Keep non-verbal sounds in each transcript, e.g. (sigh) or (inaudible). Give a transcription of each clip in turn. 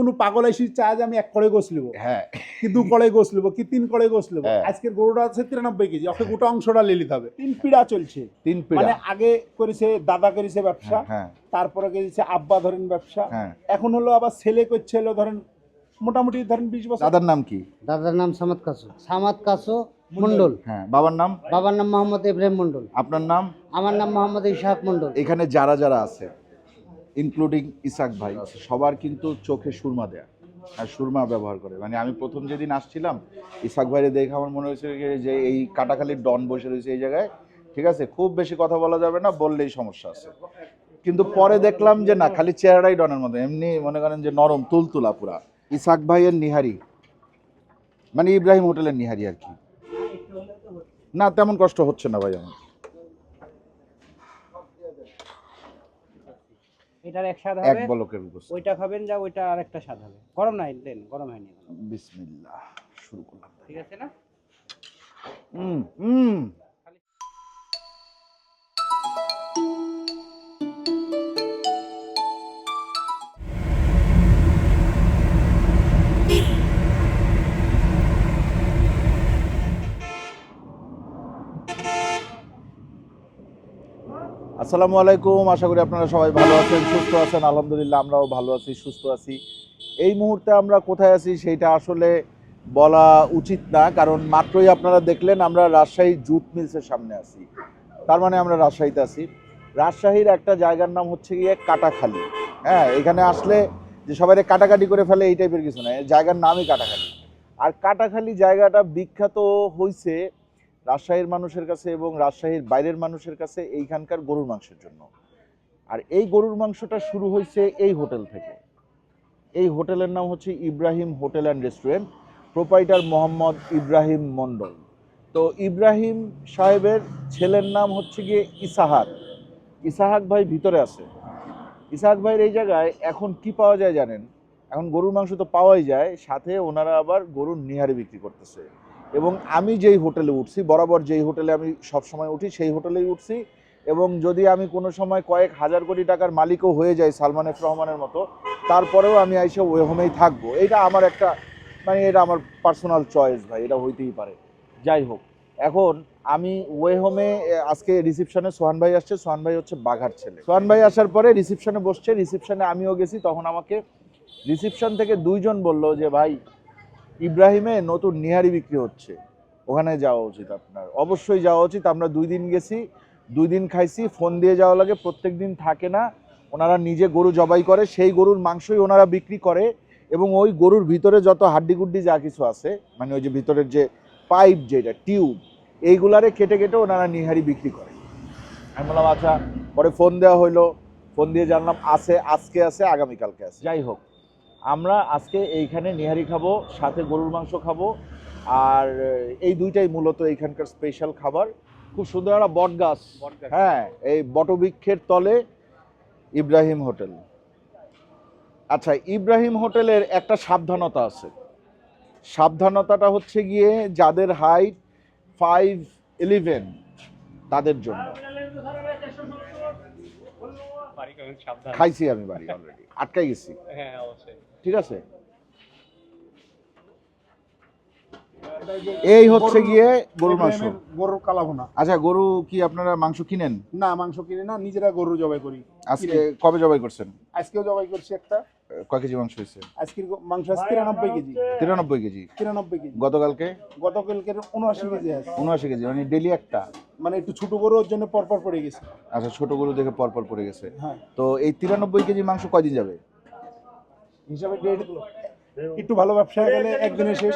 কোনো পাগল এসে চায় যে আমি এক করে গোস লিব হ্যাঁ। কি দু করে গোস লিব কি তিন করে গোস লিব হ্যাঁ। আজকের গরুটা আছে তিরানব্বই কেজি ওকে গোটা অংশটা নিতে হবে। তিন পিড়া চলছে। তিন পিড়া। মানে আগে করেছে দাদা করেছে ব্যবসা হ্যাঁ তারপরে করেছে আব্বা ধরেন ব্যবসা। হ্যাঁ। এখন হলো আবার ছেলে করছে হলো ধরেন মোটামুটি ধরেন বিশ বছর। দাদার নাম কি? দাদার নাম সামাদ কাসু। সামাদ কাসু মন্ডল। হ্যাঁ বাবার নাম? বাবার নাম মোহাম্মদ ইব্রাহিম মন্ডল। আপনার নাম? আমার নাম মোহাম্মদ ইশাক মন্ডল। এখানে যারা যারা আছে ইনক্লুডিং ইসাক ভাই, সবার কিন্তু চোখে সুরমা দেয়া আর সুরমা ব্যবহার করে। মানে আমি প্রথম যেদিন আসছিলাম, ইসাক ভাইরে দেখে আমার মনে হয়েছিল যে এই কাটাখালির ডন বসে রয়েছে এই জায়গায়। ঠিক আছে, খুব বেশি কথা বলা যাবে না, বললেই সমস্যা আছে। কিন্তু পরে দেখলাম যে না, খালি চেহারাই ডনের মতো। এমনি মনে করেন যে নরম, তুলতুলা পুরা। ইসাক ভাইয়ের নিহারি। মানে ইব্রাহিম হোটেলের নিহারি আর কি। না, তেমন কষ্ট হচ্ছে না ভাই আমার। এটার এক স্বাদ হবে এক বলকের উপস্থিত ওইটা খাবেন যা ওইটা আরেকটা স্বাদ হবে। গরম নাই দেন গরম হয়নি। বিসমিল্লাহ শুরু করলাম। ঠিক আছে না? হুম হুম আসসালামু আলাইকুম। আশা করি আপনারা সবাই ভালো আছেন, সুস্থ আছেন। আলহামদুলিল্লাহ আমরাও ভালো আছি, সুস্থ আছি। এই মুহূর্তে আমরা কোথায় আছি সেইটা আসলে বলা উচিত না, কারণ মাত্রই আপনারা দেখলেন আমরা রাজশাহী জুট মিলসের সামনে আছি। তার মানে আমরা রাজশাহীতে আছি। রাজশাহীর একটা জায়গার নাম হচ্ছে গিয়ে কাটাখালি। হ্যাঁ এখানে আসলে যে সবাই কাটাকাটি করে ফেলে এই টাইপের কিছু না এই জায়গার নামই কাটাখালি। আর কাটাখালি জায়গাটা বিখ্যাত হয়েছে রাজশাহীর মানুষের কাছে এবং রাজশাহীর বাইরের মানুষের কাছে এইখানকার গরুর মাংসের জন্য। আর এই গরুর মাংসটা শুরু হয়েছে এই হোটেল থেকে। এই হোটেলের নাম হচ্ছে Ibrahim hotel and restaurant. Proprietor Mohammad Ibrahim Mondal. তো ইব্রাহিম সাহেবের ছেলের নাম হচ্ছে গিয়ে ইসাহাক। ইসাহাক ভাই ভিতরে আছে। ইসাহাক ভাইয়ের এই জায়গায় এখন কি পাওয়া যায় জানেন? এখন গরুর মাংস তো পাওয়াই যায়, সাথে ওনারা আবার গরুর নিহারি বিক্রি করতেছে। এবং আমি যেই হোটেলে উঠছি, বরাবর যেই হোটেলে আমি সব সময় উঠি, সেই হোটেলেই উঠছি। এবং যদি আমি কোনো সময় কয়েক হাজার কোটি টাকার মালিকও হয়ে যাই সালমান এফ রহমানের মতো, তারপরেও আমি আইসে ওয়ে হোমেই থাকব। এটা আমার একটা মানে এটা আমার পার্সোনাল চয়েস ভাই, এটা হইতেই পারে। যাই হোক, এখন আমি ওয়ে হোমে আজকে রিসিপশনে সোহান ভাই আসছে, সোহান ভাই হচ্ছে বাঘার ছেলে। সোহান ভাই আসার পরে রিসিপশনে বসছে রিসিপশনে আমিও গেছি, তখন আমাকে রিসিপশন থেকে দুইজন বলল যে, ভাই ইব্রাহিমে নতুন নিহারি বিক্রি হচ্ছে। ওখানে যাওয়া উচিত আপনার। অবশ্যই যাওয়া উচিত। আমরা দুই দিন গেছি, দুই দিন খাইছি, ফোন দিয়ে যাওয়া লাগে, প্রত্যেক দিন থাকে না। ওনারা নিজে গরু জবাই করে, সেই গরুর মাংসই ওনারা বিক্রি করে এবং ওই গরুর ভিতরে যত হাড্ডি গুড্ডি যা কিছু আছে মানে ওই যে ভিতরের যে পাইপ যেটা, টিউব, এইগুলারে কেটে কেটে ওনারা নিহারি বিক্রি করে। আমি বললাম আচ্ছা পরে ফোন দেওয়া হইল। ফোন দিয়ে জানলাম, আছে, আজকে আছে, আগামীকালকে আছে। যাই হোক। আমরা আজকে এইখানে নিহারি খাব সাথে গরুর মাংস খাব আর এই দুইটাই মূলত এইখানকার স্পেশাল খাবার। খুব সুন্দর একটা বট গাছ। হ্যাঁ এই বটবৃক্ষের তলে ইব্রাহিম হোটেল। আচ্ছা ইব্রাহিম হোটেলের একটা সাবধানতা আছে। সাবধানতাটা হচ্ছে গিয়ে যাদের হাইট ফাইভ ইলেভেন তাদের জন্য। খাইছি আমি বাড়ি অলরেডি আটকাই গেছি। হ্যাঁ অবশ্যই। ঠিক আছে? এই হচ্ছে গিয়ে গরুর মাংস। গরুর কালাভোনা। আচ্ছা গরু কি আপনারা মাংস কিনেন? না মাংস কিনে না নিজেরা গরু জবাই করি। আজকে কবে জবাই করছেন? আজকেও জবাই করছি একটা। কয় কেজি মাংস হয়েছে? আজকের মাংস আছে তিরানব্বই কেজি। তিরানব্বই কেজি। তিরানব্বই কেজি। গতকালকে? গতকালকের উনআশি কেজি আছে। উনআশি কেজি মানে ডেলি একটা? মানে একটু ছোট গরু ওর জন্য পরপর পড়ে গেছে। আচ্ছা ছোট গরু দেখে পরপর পড়ে গেছে। হ্যাঁ। তো এই তিরানব্বই কেজি মাংস কয়দিন যাবে? হিসাবে ডেট একটু ভালো ব্যবসা গেলে একদিনে শেষ।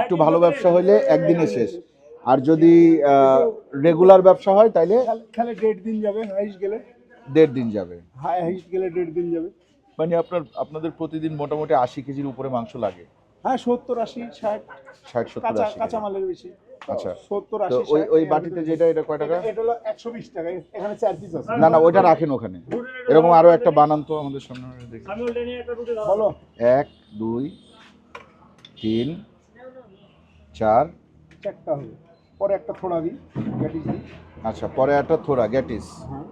একটু ভালো ব্যবসা হইলে একদিনে শেষ। আর যদি রেগুলার ব্যবসা হয় তাইলে খালি- খালি দেড় দিন যাবে হাইস গেলে দেড় দিন যাবে। হাই হাইস গেলে দেড় দিন যাবে। মানে আপনার আপনাদের প্রতিদিন মোটামুটি আশি কেজির উপরে মাংস লাগে। হ্যাঁ সত্তর আশি ষাট ষাট সত্তর কাঁচা আশি কাঁচা মালের বেশি। আচ্ছা। তো ওই ওই বাটিতে যেটা এটা কয় টাকা? এটা- এটা হলো একশো বিশ টাকা। এখানে চার পিস আছে। না না ওইটা রাখেন ওখানে। এরকম আরও একটা বানান তো আমাদের সামনে দেখি। বলো। এক দুই তিন চার। চারটা হবে। পরে একটা থোড়া দিই গ্যাটিস দিই। আচ্ছা পরে একটা থোড়া গ্যাটিস। হ্যাঁ।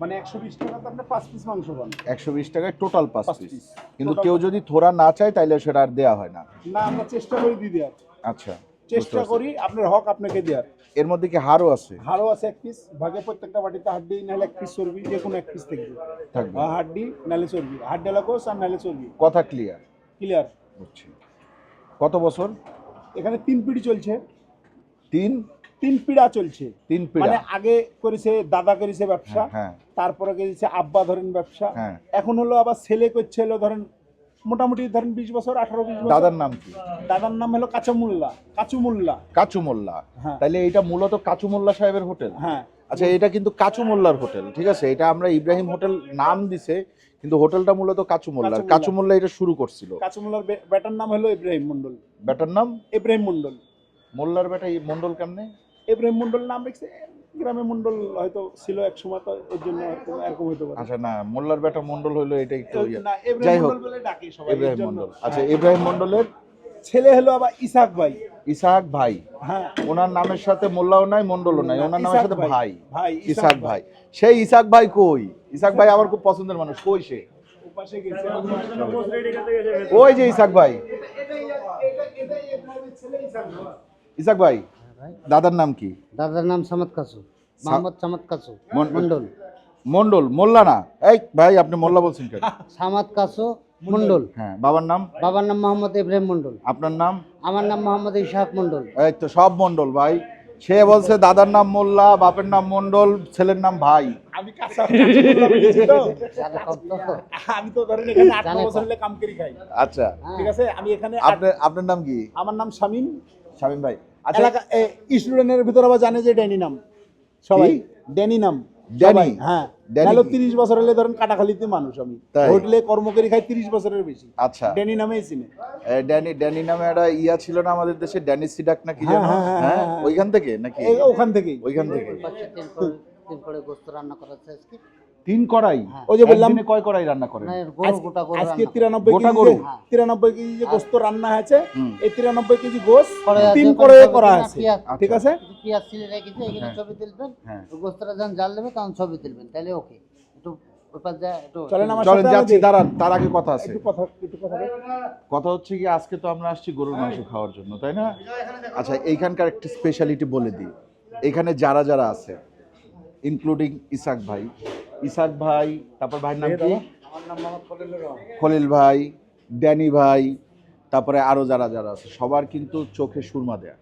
মানে একশো বিশ টাকা তো আপনি পাঁচ পিস মাংস পান একশো বিশ টাকায় টোটাল পাঁচ পিস কিন্তু কেউ যদি থোড়া না চায় তাইলে সেটা আর দেওয়া হয় না। না আমরা চেষ্টা করি দিয়ে দেওয়ার আচ্ছা। চেষ্টা করি আপনার হক আপনাকে দেওয়ার এর মধ্যে কি হারও আছে? হাড়ও আছে এক পিস ভাগে প্রত্যেকটা বাটিতে হাড্ডি নাহলে এক পিস চর্বি যে কোনো এক পিস থেকে। থাকবে। হাড্ডি নাহলে চর্বি। হাড্ডি কোষ আর নাহলে চর্বি। কথা ক্লিয়ার ক্লিয়ার বুঝছি। কত বছর? এখানে তিন পিড়ি চলছে। তিন? তিন পিড়া চলছে। তিন পিড়া। মানে আগে করেছে দাদা করেছে ব্যবসা। হ্যাঁ, হ্যাঁ। তারপরে করেছে আব্বা ধরেন ব্যবসা। হ্যাঁ। এখন হলো আবার ছেলে করছে হলো ধরেন মোটামুটি ধরেন বিশ বছর আঠারো বিশ বছর। দাদার নাম কি? দাদার নাম হলো কাঁচামুল্লা কাচুমুল্লা। কাচু মোল্লা হ্যাঁ। তাইলে এটা মূলত কাচু মোল্লা সাহেবের হোটেল? হ্যাঁ। আচ্ছা এটা কিন্তু কাচু মোল্লার হোটেল ঠিক আছে? এটা আমরা ইব্রাহিম হোটেল নাম দিছে কিন্তু হোটেলটা মূলত কাচু মোল্লার কাচু মোল্লা। কাচু মোল্লা এটা শুরু করছিল। কাচুমুল্লার বে- বেটার নাম হলো ইব্রাহিম মন্ডল বেটার নাম? ইব্রাহিম মন্ডল মোল্লার বেটা এই মন্ডল কেমনে? ইব্রাহিম মন্ডল নাম রেখেছে গ্রামে মন্ডল হয়তো ছিল এক সময় তো এর জন্য এরকম হতে পারে। আচ্ছা না মোল্লার বেটা মন্ডল হইল এটা একটু ইয়ে। যাই হোক, মন্ডল বলে ডাকে সবাই ইব্রাহিম মন্ডল। আচ্ছা হ্যাঁ। ইব্রাহিম মন্ডলের ছেলে হলো আবার ইসাক ভাই। ইসাহাক ভাই। হ্যাঁ। ওনার নামের সাথে মোল্লাও নাই মন্ডলও নাই ওনার নামের সাথে ভাই। ভাই। ইসাক ইসাক ভাই। সেই ইসাক ভাই কই? ইসাক ভাই আমার খুব পছন্দের মানুষ কই সে? ওই যে ইসাক ভাই। ইসাক ভাই। দাদার নাম কি? দাদার নাম সামাদ কাসু মোহাম্মদ সামাদ কাসু মন্ডল। মন্ডল মোল্লা না? এই ভাই আপনি মোল্লা বলছেন কেন? (laughs) সামাদ কাসু মন্ডল। হ্যাঁ বাবার নাম? বাবার নাম মোহাম্মদ ইব্রাহিম মন্ডল। আপনার নাম? আমার নাম মোহাম্মদ ইশাক মন্ডল। এই তো সব মন্ডল ভাই। সে বলছে দাদার নাম মোল্লা বাপের নাম মন্ডল ছেলের নাম ভাই। আমি কাঁচা কাঁচামুল্লা বলেছি তো। জানে কম তো? আমি তো ধরেন এখানে আট বছর হলে কাম করি খাই। আচ্ছা। হ্যাঁ। ঠিক আছে আমি এখানে আপনার আপনার নাম কি? আমার নাম শামিম। শামীম ভাই। এলাকা স্টুডেন্টের ভিতরে আবার জানে যে ড্যানি নাম। সবাই? ড্যানি নাম। ড্যানি? হ্যাঁ। নাহলে তিরিশ বছর হলে ধরেন কাটাখালিতে মানুষ আমি। হোটেলে কর্ম করি খাই তিরিশ বছরের বেশি। আচ্ছা। ড্যানি নামেই চিনে। ড্যানি ড্যানি নামে একটা ইয়া ছিল না আমাদের দেশে? ড্যানি সিডাক নাকি হ্যাঁ, যেন? হ্যাঁ, হ্যাঁ, হ্যাঁ হ্যাঁ। ওইখান থেকে নাকি? ওখান থেকেই। ওইখান থেকে। করে গোস্ত রান্না করা আজকে। তিন কড়াই। হ্যাঁ। ওই যে বললাম- কয় কড়াই রান্না করেন? আজকে তিরানব্বই গোটা কেজি গরু? তিরানব্বই কেজি যে গোস্ত রান্না হয়েছে এই তিরানব্বই কেজি গোস্ত আছে, তিন ওখানে করে আছে। ঠিক আছে? পেঁয়াজ ছিলে রেখেছে এখানে হ্যাঁ। ছবি তুলবেন। হ্যাঁ। গোস্তটা যখন জাল দেবে তখন ছবি তুলবেন। তাহলে ওকে। একটু ওপার যায় একটু চলেন আমার চলেন সাথে যাচ্ছি আমাদের- দাঁড়ান তার আগে কথা আছে। একটু কথা কথা কথা হচ্ছে কি আজকে তো আমরা আসছি গরুর মাংস খাওয়ার জন্য তাই না? আচ্ছা এইখানকার একটা স্পেশালিটি বলে দিই। এখানে যারা যারা আছে ইনক্লুডিং ইসাক ভাই ইসাক ভাই তারপর ভাইয়ের নাম কি খলিল ভাই ড্যানি ভাই তারপরে আরও যারা যারা আছে সবার কিন্তু চোখে সুরমা দেয়া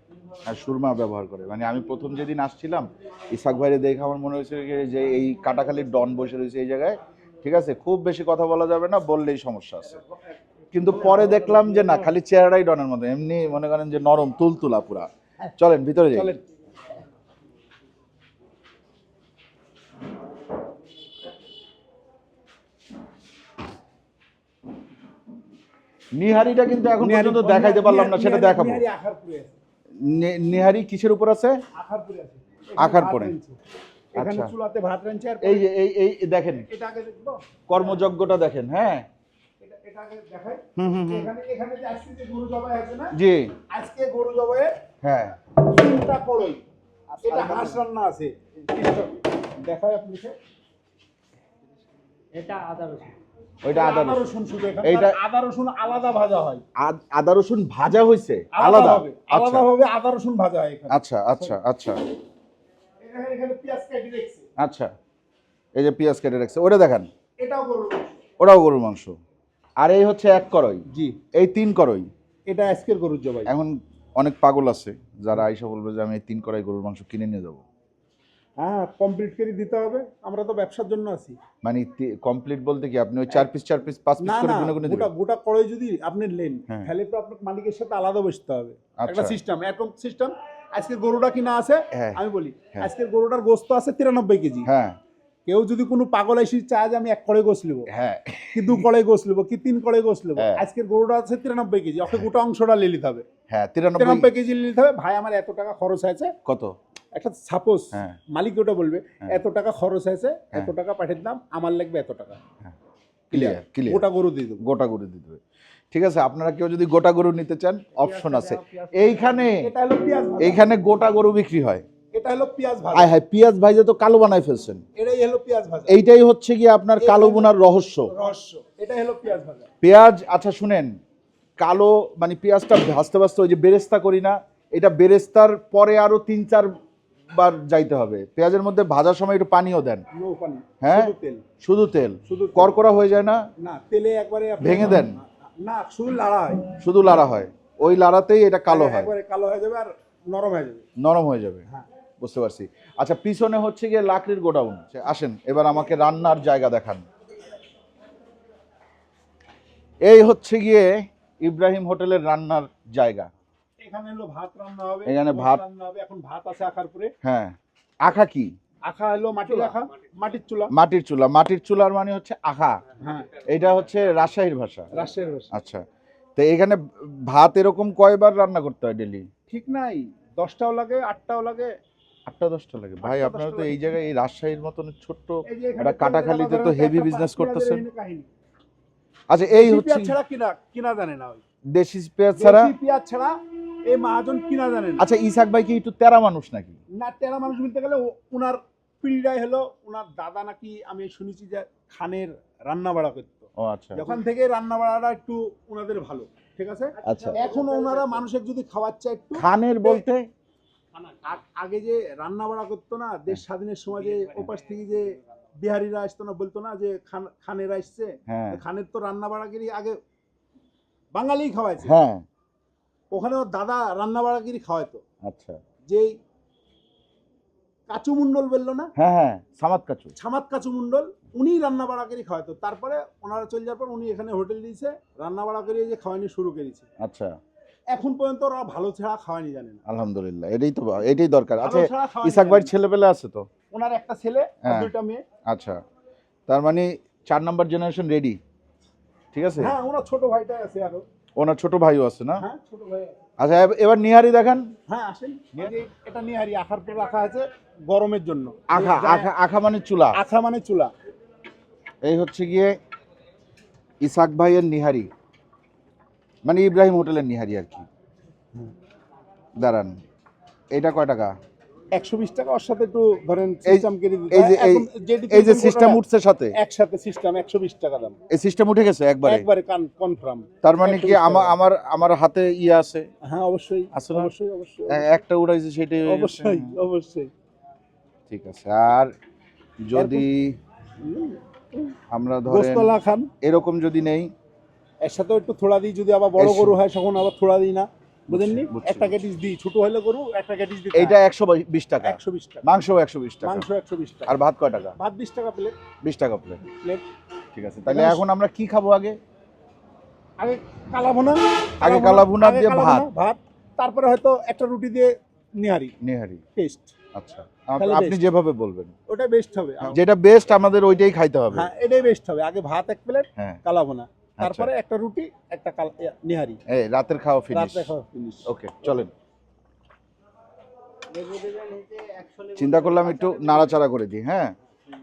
আর সুরমা ব্যবহার করে। মানে আমি প্রথম যেদিন আসছিলাম ইসাক ভাইরে দেখে আমার মনে হয়েছে যে এই কাটাখালির ডন বসে রয়েছে এই জায়গায়। ঠিক আছে? খুব বেশি কথা বলা যাবে না বললেই সমস্যা আছে। কিন্তু পরে দেখলাম যে না খালি চেহারাই ডনের মতো এমনি মনে করেন যে নরম তুলতুলা পুরা। চলেন ভিতরে যাই। নিহারিটা কিন্তু এখন পর্যন্ত দেখাইতে পারলাম না সেটা দেখাবো। নিহারি কিসের উপর আছে? আখার পুরে। আচ্ছা। এই যে এই এই দেখেন। এটা আগে দেখব? কর্মযজ্ঞটা দেখেন হ্যাঁ। এটা এটা আগে দেখাই। হুম হুম হুম। এখানে এখানে যে আজকে গরু জবাই জি। আজকে গরু জবাইয়ের হ্যাঁ। তিনটা কড়ই এটা হাঁস রান্না আছে। দেখাই আপনি এটা আদা রসুন। ওইটা আদা রসুন। রসুন শুধু এখানে। এইটা- আদা রসুন আলাদা ভাজা হয়। আদা রসুন ভাজা হয়েছে আলাদা আচ্ছা। আলাদা ভাবে আদা রসুন ভাজা হয় এখানে। আচ্ছা আচ্ছা আচ্ছা। এখানে এখানে পেঁয়াজ কেটে রেখেছে। আচ্ছা। এই যে পেঁয়াজ কেটে রাখছে। ওটা দেখান। এটাও গরুর ওটাও গরুর মাংস। আর এই হচ্ছে এক করই। জি। এই তিন করই। এটা আজকের গরুর জবাই। এখন অনেক পাগল আছে যারা আইসা বলবে যে আমি এই তিন কড়াই গরুর মাংস কিনে নিয়ে যাব। হ্যাঁ কমপ্লিট করে দিতে হবে আমরা তো ব্যবসার জন্য আছি মানে কমপ্লিট বলতে কি আপনি ওই চার পিস চার পিস পাঁচ পিস করে গুনে গুনে গোটা কড়াই যদি আপনি নেন হ্যাঁ। তাহলে তো আপনার মালিকের সাথে আলাদা বসতে হবে আচ্ছা। একটা সিস্টেম এরকম সিস্টেম আজকে গরুটা কিনা আছে হ্যাঁ। আমি বলি হ্যাঁ। গরুটার গোস্ত আছে তিরানব্বই কেজি হ্যাঁ কেউ যদি কোনো পাগল এসে চায় যে আমি এক কড়ে গোস নেব হ্যাঁ কি দু কড়ে গোস নেব কি তিন কড়ে গোস নেব। আজকের গরুটা আছে তিরানব্বই কেজি ওকে গোটা অংশটা নিয়ে নিতে হবে হ্যাঁ তিরানব্বই কেজি নিতে হবে ভাই আমার এত টাকা খরচ আছে কত একটা সাপোজ হ্যাঁ। মালিক ওটা বলবে হ্যাঁ। এত টাকা খরচ হয়েছে এত হ্যাঁ। টাকা পাঠিয়ে দাম আমার লাগবে এত টাকা। ক্লিয়ার ক্লিয়ার গোটা গরু দিয়ে দেবো। গোটা গরু দিতে হবে ঠিক আছে আপনারা কেউ যদি গোটা গরু নিতে চান অপশন আছে। এইখানে এটা হলো এইখানে গোটা গরু বিক্রি হয়। এটা হলো পেঁয়াজ ভাজা। আয় হায় পেঁয়াজ ভাইজে তো কালো বানাই ফেলছেন। এটাই হলো পেঁয়াজ ভাজা। এইটাই হচ্ছে কি আপনার কালো বোনার রহস্য। রহস্য। এটাই হলো পেঁয়াজ ভাজা। পেঁয়াজ আচ্ছা শুনেন কালো মানে পেঁয়াজটা ভাজতে ভাজতে ওই যে বেরেস্তা করি না এটা বেরেস্তার পরে আরও তিন চার বার যাইতে হবে। পেঁয়াজের মধ্যে ভাজার সময় একটু পানিও দেন। হ্যাঁ? শুধু তেল। শুধু তেল। শুধু তেল। করকরা হয়ে যায় না? না তেলে একবারে ভেঙে দেন? না শুধু লাড়া হয়। শুধু লাড়া হয়। ওই লাড়াতেই এটা কালো হয়। কালো হয়ে যাবে আর নরম হয়ে যাবে। নরম হয়ে যাবে। হ্যাঁ। বুঝতে পারছি। আচ্ছা পিছনে হচ্ছে গিয়ে লাকড়ির গোডাউন। আসেন এবার আমাকে রান্নার জায়গা দেখান। এই হচ্ছে গিয়ে ইব্রাহিম হোটেলের রান্নার জায়গা। এখানে হলো ভাত রান্না হবে এখানে ভাত- রান্না হবে এখন ভাত আছে আখার পরে হ্যাঁ। আখা কি? আখা হলো মাটির আখা মাটির চুলা। মাটির চুলা। মাটির চুলার মানে হচ্ছে আখা। হ্যাঁ। এটা হচ্ছে রাজশাহীর ভাষা। রাজশাহীর ভাষা। আচ্ছা। তো এখানে ভাত এরকম কয়বার রান্না করতে হয় ডেলি ঠিক নাই। দশটাও লাগে আটটাও লাগে। আটটা দশটা লাগে। ভাই আপনারা তো এই জায়গায় এই রাজশাহীর মতন ছোট্ট একটা কাটাখালীতে তো business পেঁয়াজের করতেছেন। আচ্ছা এই হচ্ছে ছাড়া কিনা কিনা জানে না দেশি পেঁয়াজ ছাড়া? পেঁয়াজ ছাড়া এই মহাজন কিনা জানে না। আচ্ছা ইসাক ভাই কি একটু তেরা মানুষ নাকি? না তেরা মানুষ বলতে গেলে ওনার পিঁড়িটাই হলো ওনার দাদা নাকি আমি শুনেছি যে খানের রান্না বাড়া করতো। ও আচ্ছা। যখন থেকে রান্না বাড়াটা একটু ওনাদের ভালো ঠিক আছে? আচ্ছা। এখন ওনারা মানুষের যদি খাওয়ার চায় একটু খানের বলতে? আগে যে রান্না বাড়া করতো না দেশ স্বাধীনের সময় যে ওপাশ থেকে যে বিহারিরা আসতো না বলতো না যে খান খানেরা আসছে হ্যাঁ। খানের তো রান্না বাড়াগিরি আগে বাঙালি খাওয়াইছে। হ্যাঁ। ওখানে ওর দাদা রান্না বাড়াগিরি খাওয়াইতো। আচ্ছা। যেই কাচু মণ্ডল বলল না? হ্যাঁ হ্যাঁ সামাদ কাচু। ছামাত কাচু মণ্ডল উনি রান্না বাড়া করে খাওয়াতো তারপরে ওনারা চলে যাওয়ার পর উনি এখানে হোটেল দিয়েছে রান্না বাড়া করে যে খাওয়ানি শুরু করেছে। আচ্ছা। এখন পর্যন্ত ওরা ভালো ছাড়া খাওয়ানি জানে না। আলহামদুলিল্লাহ এটাই তো এটাই দরকার। ভালো আচ্ছা ইসাক ভাইয়ের না। ছেলে পেলে আছে তো? ওনার একটা ছেলে আর হ্যাঁ। দুইটা মেয়ে। আচ্ছা। তার মানে চার নাম্বার জেনারেশন রেডি ঠিক আছে? হ্যাঁ ওনার ছোট ভাইটাই আছে আরও। ওনার ছোট ভাইও আছে না? হ্যাঁ ছোট ভাই আচ্ছা এব- এবার নিহারি দেখান। হ্যাঁ আসেন। এই এটা নিয়ে হারি আখার পর রাখা আছে গরমের জন্য। আখা আখা আখা মানে চুলা। আখা মানে চুলা। এই হচ্ছে গিয়ে ইসাক ভাইয়ের নিহারি। মানে ইব্রাহিম হোটেলের নিহারি আর কি। দাঁড়ান এটা কয় টাকা? একশো বিশ টাকা ওর সাথে একটু ধরেন এই- সিস্টেম করে দিতে এই যে এই যে সিস্টেম উঠছে সাথে? একসাথে সিস্টেম একশো বিশ টাকা দাম। এই সিস্টেম উঠে গেছে একবারে? একবারে কনফার্ম তার মানে কি আমার আমার আমার হাতে ইয়ে আছে? হ্যাঁ অবশ্যই আছে অবশ্যই অবশ্যই। একটা উড়াইছে সেটাই অবশ্যই অবশ্যই। ঠিক আছে আর যদি আমরা ধরেন গোস্তলা খান। এরকম যদি নেই? এর সাথেও একটু থোড়া দিই যদি আবার বড় গরু হয় তখন আবার থোড়া দিই না। বুঝেননি? একটা ক্যাটিস দিই ছোট হলে গরু একটা ক্যাটিস দিই এইটা একশো বিশ টাকা। একশো বিশ টাকা। মাংস একশো বিশ টাকা। মাংস একশো বিশ টাকা। আর ভাত কয় টাকা? ভাত বিশ টাকা প্লেট বিশ টাকা প্লেট প্লেট ঠিক আছে তাহলে এখন আমরা কি খাব আগে? আগে কালা ভুনা। আগে কালা ভুনা দিয়ে ভাত। ভাত। তারপরে হয়তো একটা রুটি দিয়ে নিহারি। নেহারি। টেস্ট আচ্ছা। আপনি যেভাবে বলবেন। ওটা বেস্ট হবে। যেটা বেস্ট আমাদের ওইটাই খাইতে হবে। হ্যাঁ এটাই বেস্ট হবে। আগে ভাত এক প্লেট হ্যাঁ। কালা ভুনা। তারপরে একটা রুটি একটা নিহারি। এই রাতের খাওয়া ফিনিশ রাত দেখা ফিনিশ ওকে চলেন। চিন্তা করলাম একটু নাড়াচাড়া করে দিই হ্যাঁ?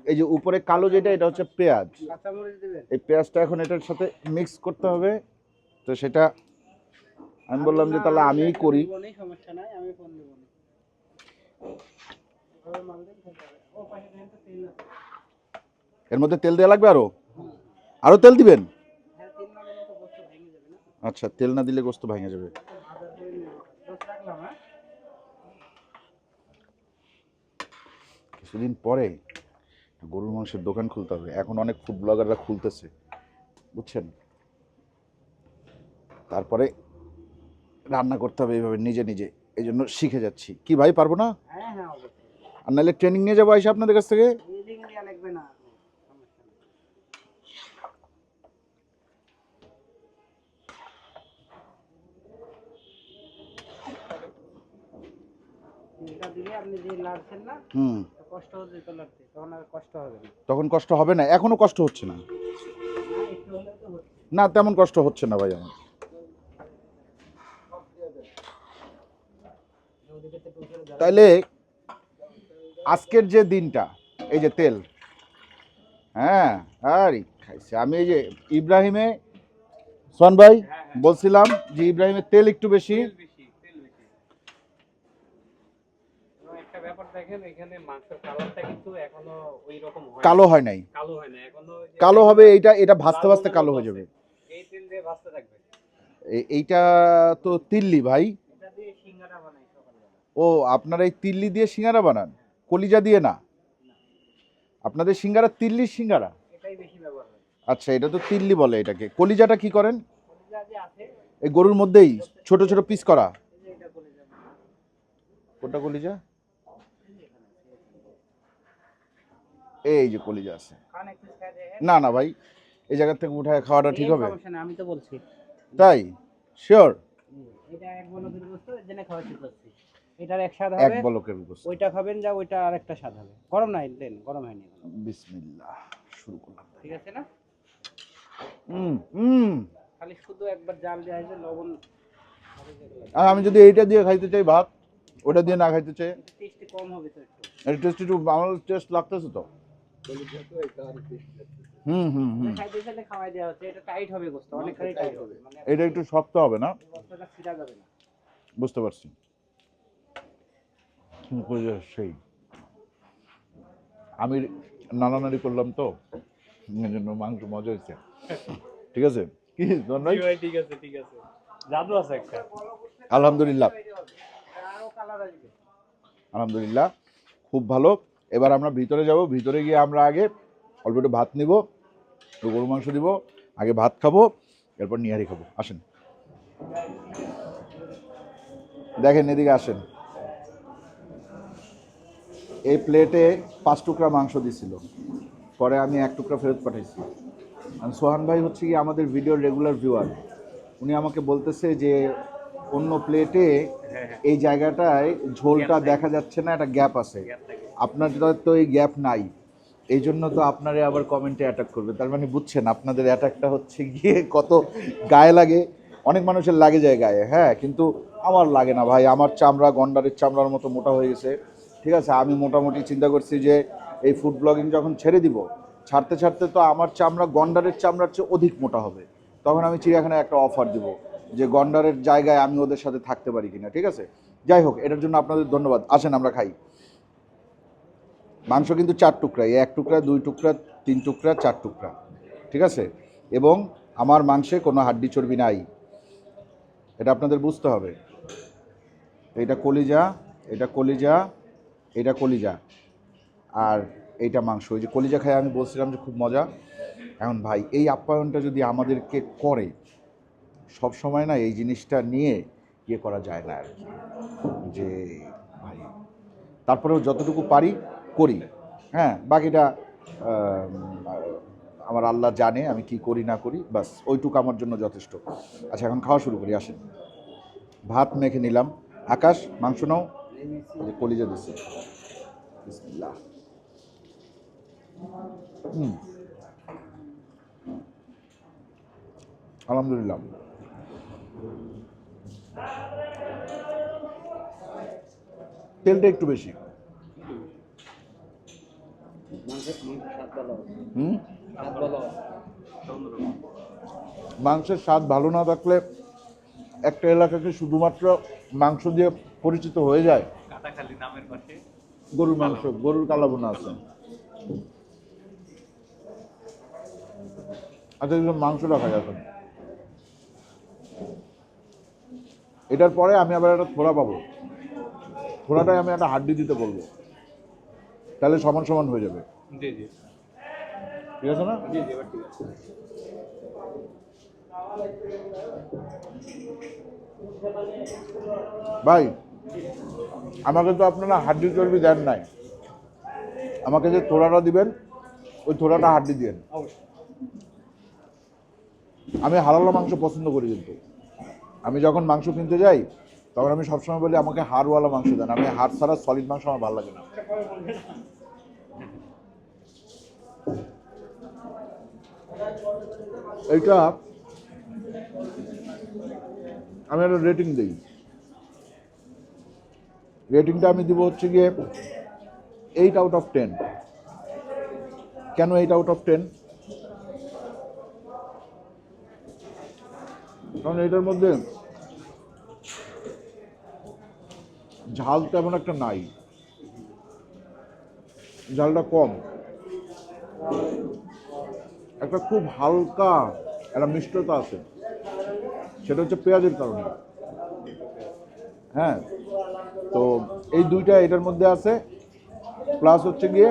এই যে উপরে কালো যেটা এটা হচ্ছে পেঁয়াজ। এই পেঁয়াজটা এখন এটার সাথে মিক্স করতে হবে। তো সেটা আমি বললাম যে তাহলে আমিই করি। এর মধ্যে তেল দেওয়া লাগবে আরও? আরও তেল দিবেন? আচ্ছা তেল না দিলে গোস্ত ভাঙে যাবে। কিছুদিন পরে গরুর মাংসের দোকান খুলতে হবে। এখন অনেক ফুড ব্লগাররা খুলতেছে। বুঝছেন? তারপরে রান্না করতে হবে এইভাবে নিজে নিজে। এই জন্য শিখে যাচ্ছি। কি ভাই পারব না? হ্যাঁ হ্যাঁ আর নাহলে ট্রেনিং নিয়ে যাব আইসা আপনাদের কাছ থেকে রিডিং দেওয়া লাগবে না সমস্যা নেই তেলটা দিলে আপনি যে লাড়ছেন না হুম। তখন কষ্ট হবে না। এখনও কষ্ট হচ্ছে না? না তেমন কষ্ট হচ্ছে না ভাই আমার। তাইলে আজকের যে দিনটা এই যে তেল হ্যাঁ আর খাইছে। আমি এই যে ইব্রাহিমে সোহান ভাই বলছিলাম যে ইব্রাহিমের তেল একটু বেশি বেশি তেল বেশি এবং একটা ব্যাপার দেখেন এখানে মাংসের কালারটা কিন্তু এখনও ওই রকম কালো হয় নাই? কালো হয় না এখনও কালো হবে এইটা এটা ভাজতে ভাজতে কালো হয়ে যাবে। এই তেল দিয়ে ভাজতে থাকবে। এইটা তো তিল্লি ভাই। এটা ও আপনারা এই তিল্লি দিয়ে সিঙ্গারা বানান? কলিজা দিয়ে না? আপনাদের সিঙ্গারা তিল্লির সিঙ্গারা? আচ্ছা এটা তো তিল্লি বলে এটাকে। কলিজাটা কি করেন? এই গরুর মধ্যেই ছোট ছোট পিস করা। এটা কোনটা কলিজা? এই যে কলিজা আছে। না না ভাই এই জায়গা থেকে উঠায় খাওয়াটা ঠিক হবে? আমি তো বলছি। তাই? শিওর এটার এক স্বাদ এক বলকের গোস্ত। ওইটা খাবেন যা ওইটা আরেকটা স্বাদ হবে। গরম নাই দেন গরম হয়নি। বিসমিল্লাহ শুরু করলাম ঠিক আছে না? হুম হুম। খালি শুধু একবার জাল দেওয়া হয়েছে লবণ আর আমি যদি এইটা দিয়ে খাইতে চাই ভাত ওটা দিয়ে না খাইতে চাই? টেস্টি কম হবে তো একটু। টেস্ট একটু আমার টেস্ট লাগতেছে তো। হুম হুম হুম। খাওয়াই দেওয়া হচ্ছে এটা টাইট হবে গোস্ত অনেকটাই টাইট হবে। এটা একটু শক্ত হবে না? গোস্তটা ছিঁড়া যাবে না। বুঝতে পারছি। সেই। আমি নাড়ানাড়ি করলাম তো জন্য মাংস মজা হয়েছে। ঠিক আছে? কি জন ভাই? ভাই ঠিক আছে ঠিক আছে। জাদু আছে একটা। আলহামদুলিল্লাহ। আরও কালার আসবে। আলহামদুলিল্লাহ। খুব ভালো। এবার আমরা ভিতরে যাব ভিতরে গিয়ে আমরা আগে অল্প একটু ভাত নিব একটু গরু মাংস দিব আগে ভাত খাব এরপর নিহারি খাব। আসেন। দেখেন এদিকে আসেন। এই প্লেটে পাঁচ টুকরা মাংস দিছিল। পরে আমি এক টুকরা ফেরত পাঠাইছি। আর সোহান ভাই হচ্ছে কি আমাদের ভিডিওর রেগুলার ভিউয়ার উনি আমাকে বলতেছে যে অন্য প্লেটে এই জায়গাটায় ঝোলটা দেখা যাচ্ছে না একটা গ্যাপ আছে। আপনার তো এই গ্যাপ নাই। এই জন্য তো আপনারে আবার কমেন্টে অ্যাটাক করবে। তার মানে বুঝছেন, আপনাদের অ্যাটাকটা হচ্ছে গিয়ে কত গায়ে লাগে। অনেক মানুষের লাগে যায় গায়ে হ্যাঁ কিন্তু আমার লাগে না ভাই। আমার চামড়া, গন্ডারের চামড়ার মতো মোটা হয়ে গেছে। ঠিক আছে, আমি মোটামুটি চিন্তা করছি যে এই ফুড ব্লগিং যখন ছেড়ে দিব, ছাড়তে ছাড়তে তো আমার চামড়া, গন্ডারের চামড়ার চেয়ে অধিক মোটা হবে। তখন আমি চিড়িয়াখানায় একটা অফার দিব যে গন্ডারের জায়গায় আমি ওদের সাথে থাকতে পারি কিনা। ঠিক আছে? যাই হোক, এটার জন্য আপনাদের ধন্যবাদ। আসেন, আমরা খাই। মাংস কিন্তু চার টুকরা এক টুকরা, দুই টুকরা, তিন টুকরা, চার টুকরা, ঠিক আছে? এবং আমার মাংসে কোনো হাড্ডি চর্বি নাই। এটা আপনাদের বুঝতে হবে। এটা কলিজা এটা কলিজা এটা কলিজা, আর এইটা মাংস। ওই যে কলিজা খাই আমি বলছিলাম যে খুব মজা। এখন ভাই, এই আপ্যায়নটা যদি আমাদেরকে করে, সব সময় না এই জিনিসটা নিয়ে ইয়ে করা যায় না আর কি। যে ভাই, তারপরেও যতটুকু পারি করি। হ্যাঁ বাকিটা আমার আল্লাহ জানে আমি কি করি, না করি বাস ওইটুকু আমার জন্য যথেষ্ট। আচ্ছা এখন খাওয়া শুরু করি, আসেন। ভাত মেখে নিলাম। আকাশ, মাংস নাও। কলিজা দিচ্ছে হুম। আলহামদুলিল্লাহ। তেলটা একটু বেশি। হুম? মাংসের স্বাদ ভালো না থাকলে একটা এলাকাকে শুধুমাত্র মাংস দিয়ে পরিচিত হয়ে যায়। গরুর মাংস গরুর কালাবোনা আছে। আচ্ছা এগুলো মাংস রাখা যাবে এটার পরে আমি আবার একটা থোড়া পাবো। থোড়াটাই আমি একটা হাড্ডি দিতে বলব। তাহলে সমান সমান হয়ে যাবে। জি জি। ঠিক আছে না? জি জি ঠিক আছে। ভাই আমাকে তো আপনারা হাড্ডি চর্বি দেন নাই। আমাকে যে থোড়াটা দিবেন ওই থোড়াটা হাড্ডি দিবেন আমি হালালো মাংস পছন্দ করি কিন্তু। আমি যখন মাংস কিনতে যাই তখন আমি সবসময় বলি, আমাকে হাড়ওয়ালা মাংস দেন। আমি হাড় ছাড়া সলিড মাংস আমার ভালো লাগে না। এইটা আমি একটা রেটিং দিই। রেটিংটা আমি দিব হচ্ছে গিয়ে এইট আউট অফ টেন কেন এইট আউট অফ টেন কারণ এটার মধ্যে ঝাল তেমন একটা নাই। ঝালটা কম। একটা খুব হালকা একটা মিষ্টতা আছে। সেটা হচ্ছে পেঁয়াজের কারণে। হ্যাঁ তো এই দুইটা এটার মধ্যে আছে। প্লাস হচ্ছে গিয়ে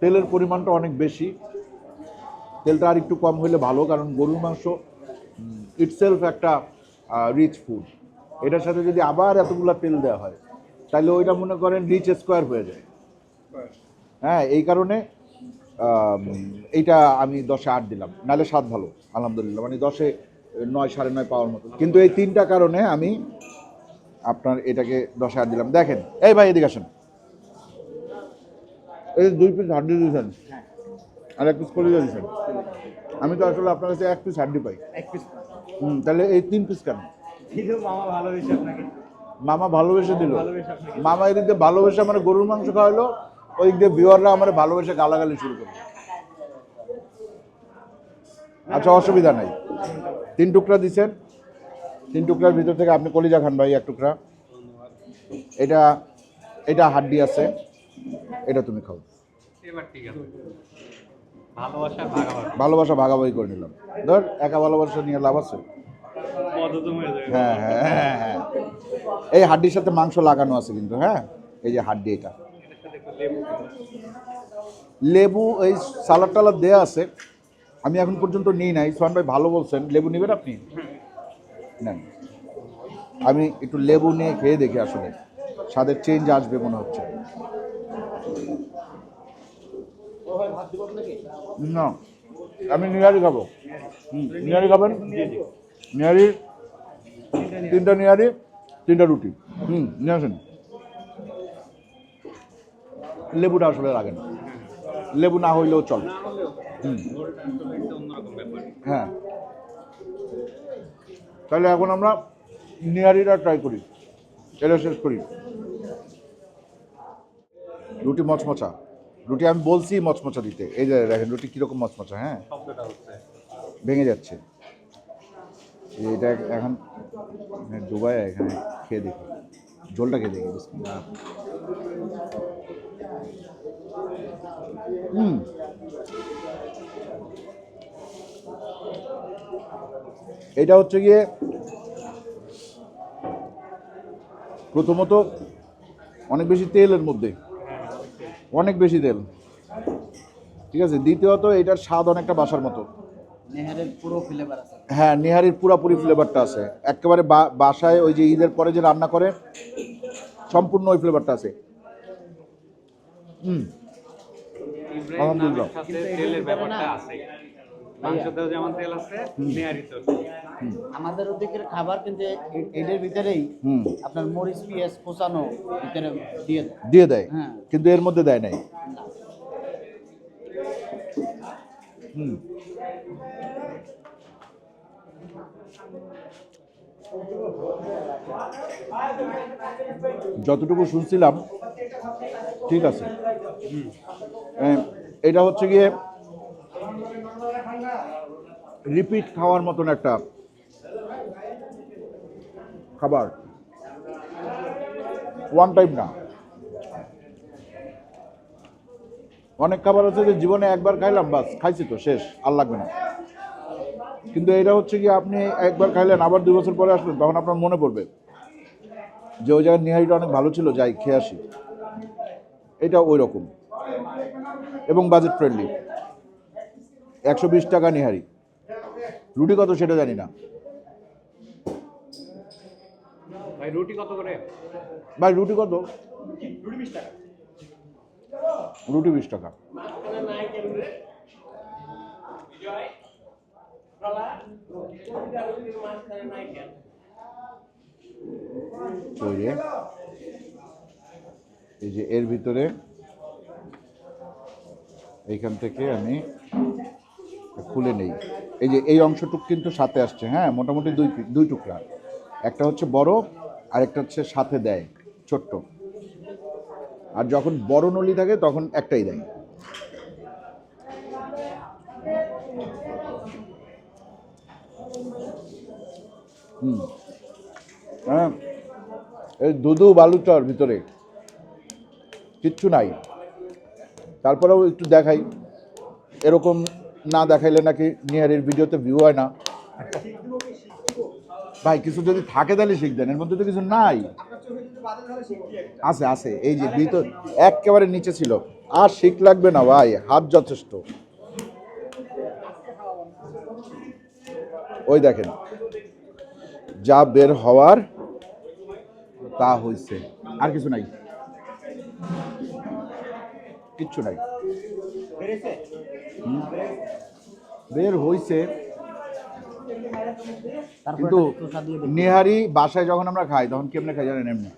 তেলের পরিমাণটা অনেক বেশি। তেলটা আর একটু কম হলে ভালো, কারণ গরুর মাংস ইটসেলফ একটা রিচ ফুড এটার সাথে যদি আবার এতগুলো তেল দেওয়া হয় তাহলে ওইটা মনে করেন রিচ স্কোয়ার হয়ে যায়। হ্যাঁ এই কারণে এইটা আমি দশে আট দিলাম। নাহলে সাত ভালো আলহামদুলিল্লাহ। মানে দশে নয় সাড়ে নয় পাওয়ার মতো। কিন্তু এই তিনটা কারণে আমি আপনার এটাকে দশে আট দিলাম। দেখেন এই ভাই এদিকে আসেন। এই দুই পিস হাড্ডি দিয়েছেন। আর এক পিস কলিজা দিয়েছেন। আমি তো আসলে আপনার কাছে এক পিস হাড্ডি পাই। এক পিস হুম তাহলে এই তিন পিস কেন? মামা ভালোবেসে আপনাকে। মামা ভালোবেসে দিল? ভালোবেসে মামা এদিক দিয়ে ভালোবেসে আমার গরুর মাংস খাওয়ালো ওই দিয়ে ভিওয়াররা আমার ভালোবেসে গালাগালি শুরু করল। আচ্ছা অসুবিধা নাই। তিন টুকরা দিছেন। তিন টুকরার ভিতর থেকে আপনি কলিজা খান ভাই এক টুকরা। এটা এটা হাড্ডি আছে। এটা তুমি খাও। এবার ঠিক আছে। ভালোবাসা ভাগাভাগি করে নিলাম। ধর একা ভালোবাসা নিয়ে লাভ আছে? হয়ে হ্যাঁ হ্যাঁ হ্যাঁ হ্যাঁ। এই হাড্ডির সাথে মাংস লাগানো আছে কিন্তু হ্যাঁ? এই যে হাড্ডি এটা। লেবু এই সালাদ টালাদ দেয়া আছে। আমি এখন পর্যন্ত নিই নাই। সোহান ভাই ভালো বলছেন। লেবু নেবেন আপনি? নেন। আমি একটু লেবু নিয়ে খেয়ে দেখি আসলে। স্বাদের চেঞ্জ আসবে মনে হচ্ছে। না। আমি নিহারি খাব। হুম, খাবেন? নিহারি। তিনটা নিহারি তিনটা রুটি। হুম নিয়ে আসেন। লেবুটা আসলে লাগে না। লেবু না হইলেও চল। হ্যাঁ। তাহলে এখন আমরা নিয়ারিটা ট্রাই করি। এটা শেষ করি। রুটি মচমচা। রুটি আমি বলছি মচমচা দিতে। এই যে দেখেন রুটি কীরকম মচমচা হ্যাঁ? ভেঙে যাচ্ছে। এটা এখন মানে ডুবাই এখানে খেয়ে দেখি। ঝোলটা খেয়ে দেখি। হুম। এটা হচ্ছে গিয়ে প্রথমত অনেক বেশি তেলের মধ্যে। অনেক বেশি তেল। ঠিক আছে? দ্বিতীয়ত এটার স্বাদ অনেকটা বাসার মতো। নেহারের পুরো ফ্লেভার আছে। হ্যাঁ নিহারির পুরাপুরি ফ্লেভারটা আছে। একেবারে বা- বাসায় ওই যে ঈদের পরে যে রান্না করে সম্পূর্ণ ওই ফ্লেভারটা আছে। হুম। আলহামদুলিল্লাহ। নামের সাথে তেলের ব্যাপারটা আছে। মাংসতেও যেমন তেল আছে নেহারিতেও আমাদের ওদিকের খাবার কিন্তু এদের ভিতরেই হুম। আপনার মরিচ পেঁয়াজ কোচানো ভিতরে দিয়ে দেয়। দিয়ে দেয়। হ্যাঁ। কিন্তু এর মধ্যে দেয় নাই। হুম। যতটুকু শুনছিলাম, ঠিক আছে। এটা হচ্ছে গিয়ে রিপিট খাওয়ার মতন একটা খাবার। ওয়ান টাইম না। অনেক খাবার আছে যে জীবনে একবার খাইলাম, বাস, খাইছি তো, শেষ, আর লাগবে না। কিন্তু এটা হচ্ছে কি আপনি একবার খাইলেন আবার দুই বছর পরে আসলেন তখন আপনার মনে পড়বে যে ওই জায়গায় নিহারিটা অনেক ভালো ছিল যাই খেয়ে আসি। এটা ওই রকম। এবং বাজেট ফ্রেন্ডলি একশো বিশ টাকা নিহারি। রুটি কত সেটা জানি না। ভাই রুটি কত করে? ভাই রুটি কত? রুটি বিশ টাকা। ওই যে এই যে এর ভিতরে, এইখান থেকে আমি খুলে নেই। এই যে এই অংশটুক কিন্তু সাথে আসছে হ্যাঁ মোটামুটি দুই দুই টুকরা। একটা হচ্ছে বড় আর একটা হচ্ছে সাথে দেয়, ছোট্ট। আর যখন বড় নলি থাকে, তখন একটাই দেয়। হুম। হ্যাঁ? এই দুধু বালুচর ভিতরে। কিচ্ছু নাই। তারপরেও একটু দেখাই। এরকম না দেখাইলে নাকি নিহারির ভিডিওতে ভিউ হয় না। ভাই, কিছু যদি থাকে তাহলে শিখবেন। এর মধ্যে তো কিছু নাই। আছে আছে। এই যে ভিতর একেবারে নিচে ছিল। আর শিখ লাগবে না, ভাই। হাত যথেষ্ট। ওই দেখেন। যা বের হওয়ার তা হয়েছে আর কিছু নাই। কিচ্ছু নাই। বের হয়েছে কিন্তু। নেহারি বাসায় যখন আমরা খাই তখন কেমনে খাই জানেন এমনি?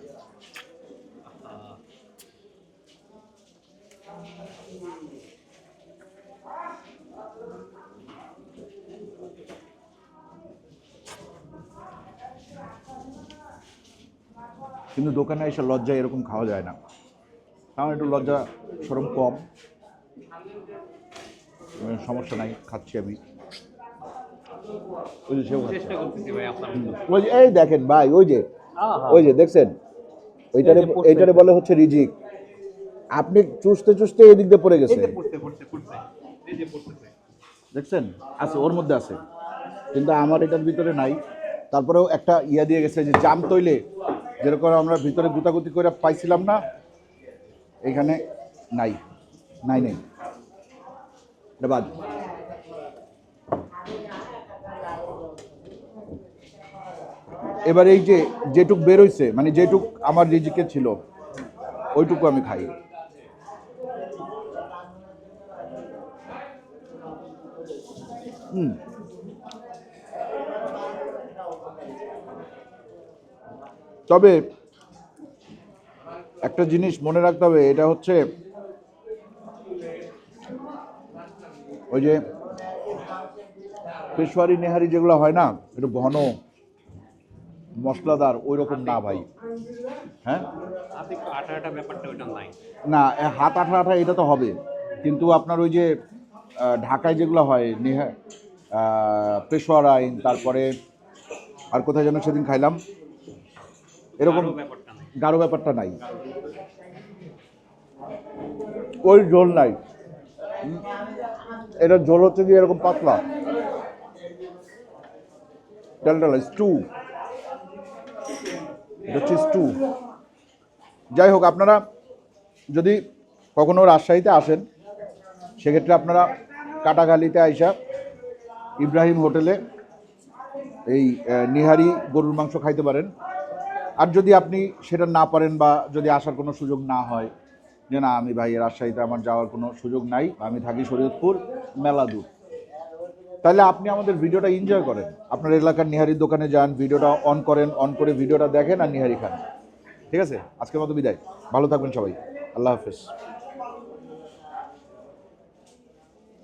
কিন্তু দোকানে এসে লজ্জা এরকম খাওয়া যায় না। আমার একটু লজ্জা সরম কম। সমস্যা নাই খাচ্ছি আমি। ওই যে। ওই এই দেখেন ভাই ওই যে ওই যে দেখছেন? ওইটারে। এইটারে বলে হচ্ছে রিজিক। আপনি চুষতে চুষতে এদিক দিয়ে পড়ে গেছে। দেখছেন? আছে ওর মধ্যে আছে। কিন্তু আমার এটার ভিতরে নাই। তারপরেও একটা ইয়া দিয়ে গেছে যে জাম তৈলে যেরকম আমরা ভিতরে গুতাগুতি করে পাইছিলাম না, এখানে নাই নাই নেই। বাদ। এবার এই যে যেটুক বের হইছে মানে যেটুক আমার রিজিকে ছিল, ওইটুকু আমি খাই। হুম। তবে একটা জিনিস মনে রাখতে হবে এটা হচ্ছে ওই যে পেশোয়ারি নেহারি যেগুলো হয় না একটু ঘন মশলাদার ওই রকম না ভাই। হ্যাঁ? না হাত আঠা আঠা এটা তো হবে। কিন্তু আপনার ওই যে ঢাকায় যেগুলো হয় নেহা পেশোয়ার আইন তারপরে আর কোথায় যেন সেদিন খাইলাম এরকম আরও ব্যাপারটা নাই। গাঢ় ব্যাপারটা নাই। ওই ঝোল নাই। এটা ঝোল হচ্ছে যে এরকম পাতলা? ডাল ডাল স্টু এটা হচ্ছে স্টু যাই হোক আপনারা যদি কখনো রাজশাহীতে আসেন সেক্ষেত্রে আপনারা কাটাখালিতে আইসা ইব্রাহিম হোটেলে এই নিহারি গরুর মাংস খাইতে পারেন। আর যদি আপনি সেটা না পারেন বা যদি আসার কোনো সুযোগ না হয়, যে না, আমি ভাই, রাজশাহীতে আমার যাওয়ার কোনো সুযোগ নাই আমি থাকি শরীয়তপুর, মেলা দূর। তাহলে আপনি আমাদের ভিডিওটা এনজয় করেন। আপনার এলাকার নিহারির দোকানে যান, ভিডিওটা অন করেন অন করে ভিডিওটা দেখেন আর নিহারি খান। ঠিক আছে? আজকের মতো বিদায়। ভালো থাকবেন সবাই। আল্লাহ হাফেজ।